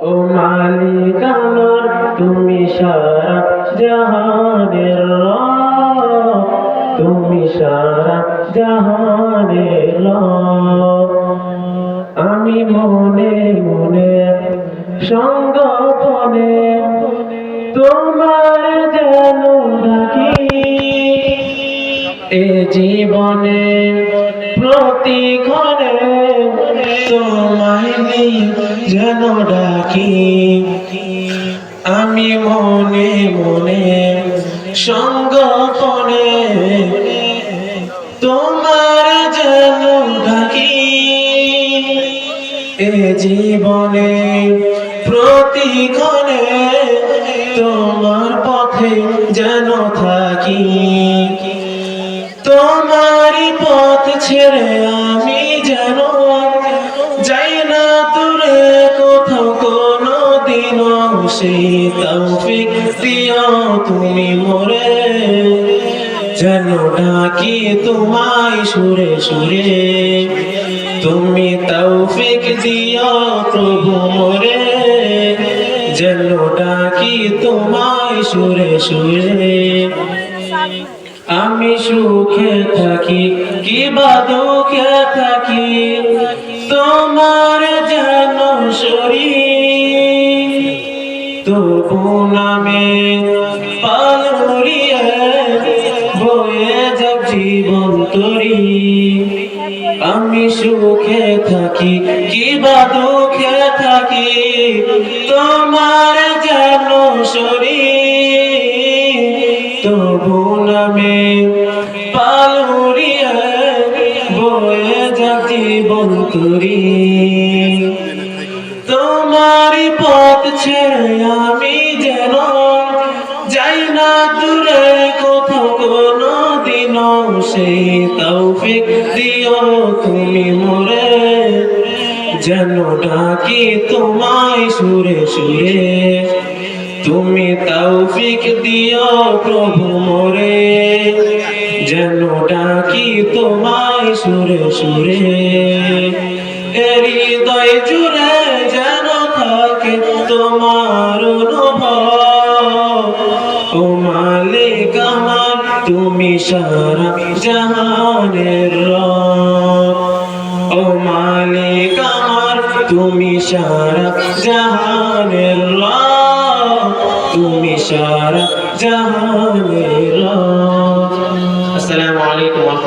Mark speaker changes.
Speaker 1: ও মালিক আমার, তুমি সারা জাহানের তুমি সারা জাহানের রব। আমি মনে মনে সঙ্গপনে তোমার যেন ডাকি। এ জীবনে প্রতিক্ষণে তোমায় নিয়ে যেন ডাকি। আমি মনে মনে সঙ্গপনে তোমার যেন ডাকি। এ জীবনে প্রতিক্ষণে তোমার পথে যেন থাকি। তোমারই পথ ছেড়ে সেই তৌফিক দিও তুমি মোরে। যেন ডাকি তোমায় সুরে সুরে। তুমি তৌফিক দিও প্রভু মোরে। যেন ডাকি তোমায় সুরে সুরে। আমি সুখে থাকি কি বা দুঃখে থাকি। তোমার যেন শরীর তবু নামে পালুরিয়ে বয়ে যাক জীবন তরি। আমি সুখে থাকি কি বা দুঃখে থাকি, তোমার যেন শরীর। তবু নামে পালুরিয়া বয়ে যাতি বন্তরি তোমারই পথ আমি যেন যাই না দূরে, কোথাও কোনো দিন সেই তৌফিক দিও তুমি মোরে। যেন ডাকি তোমায় সুরে সুরে, তুমি তৌফিক দিও প্রভু মোরে। যেন ডাকি তোমায় সুরে সুরে হৃদয় জুড়ে যেন থাকে তোমার ও মালিক আমার, তুমি সারা জাহানের ও মালিক আমার, তুমি সারা জাহানের তুমি সারা জাহানের আসসালামু আলাইকুম